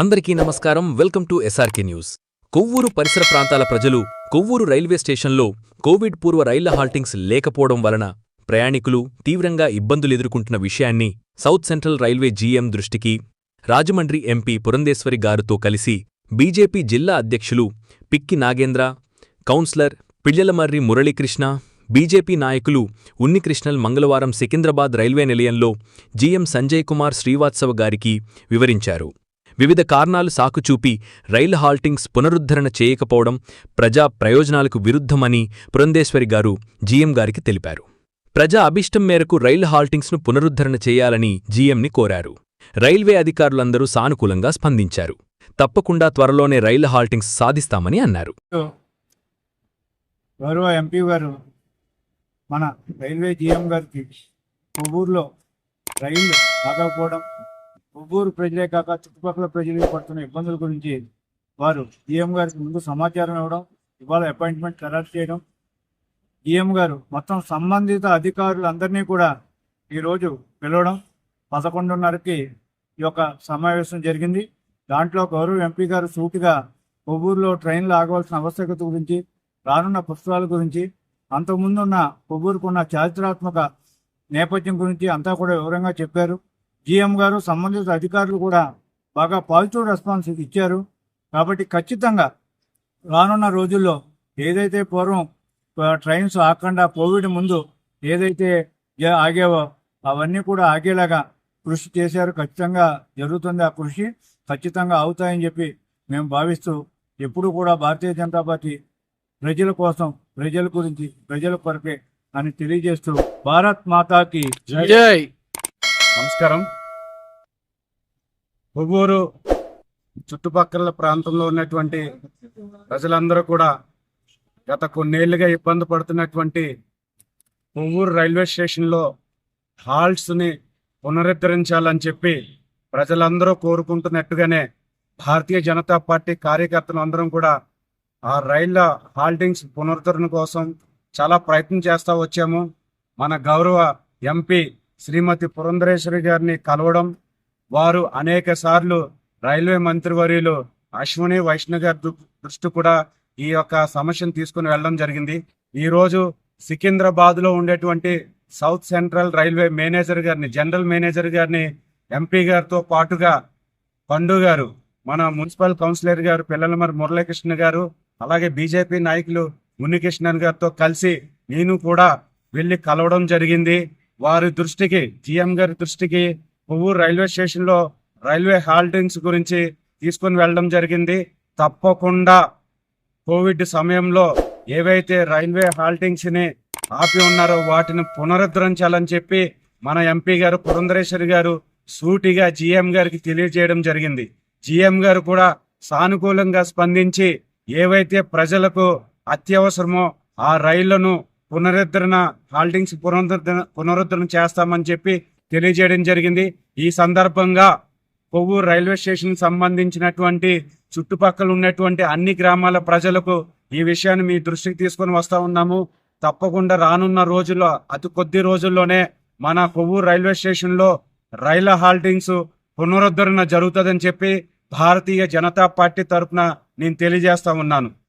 అందరికీ నమస్కారం. Welcome to SRK news. Kovvur పరిసర ప్రాంతాల ప్రజలు కొవ్వూరు రైల్వే స్టేషన్లో కోవిడ్ పూర్వ రైళ్ళ హాల్టింగ్స్ లేకపోవడం వలన ప్రయాణికులు తీవ్రంగా ఇబ్బందులు ఎదుర్కొంటున్న విషయాన్ని సౌత్ సెంట్రల్ రైల్వే జీఎం దృష్టికి రాజమండ్రి ఎంపీ పురంధేశ్వరి గారితో కలిసి బీజేపీ జిల్లా అధ్యక్షులు పిక్కి నాగేంద్ర కౌన్సిలర్ పిళ్ళలమర్రి మురళీకృష్ణ బీజేపీ నాయకులు ఉన్నికృష్ణల్ మంగళవారం సికింద్రాబాద్ రైల్వే నిలయంలో జీఎం సంజయ్ కుమార్ శ్రీవాత్సవ గారికి వివరించారు. వివిధ కారణాలు సాకుచూపి రైలు హాల్టింగ్స్ పునరుద్ధరణ చేయకపోవడం ప్రజా ప్రయోజనాలకు విరుద్ధమని పురంధేశ్వరి గారు జీఎం గారికి తెలిపారు. ప్రజా అభిష్టం మేరకు రైలు హాల్టింగ్స్ను పునరుద్ధరణ చేయాలని జీఎంని కోరారు. రైల్వే అధికారులందరూ సానుకూలంగా స్పందించారు. తప్పకుండా త్వరలోనే రైలు హాల్టింగ్స్ సాధిస్తామని అన్నారు. గౌరవ ఎంపీ గారు మన రైల్వే జీఎం గారికి కొవ్వూరులో రైళ్ళు ఆగకపోవడం ఒవ్వూరు ప్రజలే కాక చుట్టుపక్కల ప్రజలు పడుతున్న ఇబ్బందుల గురించి వారు జీఎం గారికి ముందు సమాచారం ఇవ్వడం ఇవాళ అపాయింట్మెంట్ ఖరారు చేయడం. జీఎం గారు మొత్తం సంబంధిత అధికారులందరినీ కూడా ఈరోజు పిలవడం పదకొండున్నరకి ఈ యొక్క సమావేశం జరిగింది. దాంట్లో గౌరవ ఎంపీ గారు సూటిగా కొవ్వూరులో ట్రైన్లు ఆగవలసిన ఆవశ్యకత గురించి రానున్న పుస్తకాల గురించి అంతకుముందున్న కొవ్వూరుకున్న చారిత్రాత్మక నేపథ్యం గురించి అంతా కూడా వివరంగా చెప్పారు. జీఎం గారు సంబంధిత అధికారులు కూడా బాగా పాజిటివ్ రెస్పాన్స్ ఇచ్చారు. కాబట్టి ఖచ్చితంగా రానున్న రోజుల్లో ఏదైతే పూర్వం ట్రైన్స్ ఆగకుండా కోవిడ్ ముందు ఏదైతే ఆగేవో అవన్నీ కూడా ఆగేలాగా కృషి చేశారు. ఖచ్చితంగా జరుగుతుంది ఆ కృషి. ఖచ్చితంగా అవుతాయని చెప్పి మేము భావిస్తూ ఎప్పుడు కూడా భారతీయ జనతా పార్టీ ప్రజల కోసం ప్రజల గురించి ప్రజల కొరకే అని తెలియజేస్తూ భారత్ మాతాకి జై. నమస్కారం. కొవ్వూరు చుట్టుపక్కల ప్రాంతంలో ఉన్నటువంటి ప్రజలందరూ కూడా గత కొన్నేళ్ళుగా ఇబ్బంది పడుతున్నటువంటి కొవ్వూరు రైల్వే స్టేషన్లో హాల్ట్స్ని పునరుద్ధరించాలని చెప్పి ప్రజలందరూ కోరుకుంటున్నట్టుగానే భారతీయ జనతా పార్టీ కార్యకర్తలు అందరం కూడా ఆ రైళ్ళ హాల్టింగ్స్ పునరుద్ధరణ కోసం చాలా ప్రయత్నం చేస్తూ వచ్చాము. మన గౌరవ ఎంపీ శ్రీమతి పురంధరేశ్వరి గారిని కలవడం వారు అనేక సార్లు రైల్వే మంత్రివర్యులు అశ్విని వైష్ణవ్ గారి దృష్టి కూడా ఈ యొక్క సమస్యను తీసుకుని వెళ్ళడం జరిగింది. ఈరోజు సికింద్రాబాద్లో సికింద్రాబాద్లో ఉండేటువంటి సౌత్ సెంట్రల్ రైల్వే మేనేజర్ గారిని జనరల్ మేనేజర్ గారిని ఎంపీ గారితో పాటుగా పండు గారు మన మున్సిపల్ కౌన్సిలర్ గారు పిల్లలమరి మురళీకృష్ణ గారు అలాగే బీజేపీ నాయకులు మునికృష్ణన్ గారితో కలిసి నేను కూడా వెళ్ళి కలవడం జరిగింది. వారి దృష్టికి జిఎం గారి దృష్టికి కొవ్వూరు రైల్వే స్టేషన్లో రైల్వే హాల్టింగ్స్ గురించి తీసుకొని వెళ్ళడం జరిగింది. తప్పకుండా కోవిడ్ సమయంలో ఏవైతే రైల్వే హాల్టింగ్స్ని ఆపి ఉన్నారో వాటిని పునరుద్ధరించాలని చెప్పి మన ఎంపీ గారు పురంధరేశ్వరి గారు సూటిగా జిఎం గారికి తెలియజేయడం జరిగింది. జీఎం గారు కూడా సానుకూలంగా స్పందించి ఏవైతే ప్రజలకు అత్యవసరమో ఆ రైళ్ళను పునరుద్ధరణ హాల్టింగ్స్ పునరుద్ధరణ పునరుద్ధరణ చేస్తామని చెప్పి తెలియజేయడం జరిగింది. ఈ సందర్భంగా కొవ్వూరు రైల్వే స్టేషన్ సంబంధించినటువంటి చుట్టుపక్కల ఉన్నటువంటి అన్ని గ్రామాల ప్రజలకు ఈ విషయాన్ని మీ దృష్టికి తీసుకొని వస్తూ ఉన్నాము. తప్పకుండా రానున్న రోజుల్లో అతి కొద్ది రోజుల్లోనే మన కొవ్వూరు రైల్వే స్టేషన్లో రైళ్ళ హాల్టింగ్స్ పునరుద్ధరణ జరుగుతుందని చెప్పి భారతీయ జనతా పార్టీ తరఫున నేను తెలియజేస్తా ఉన్నాను.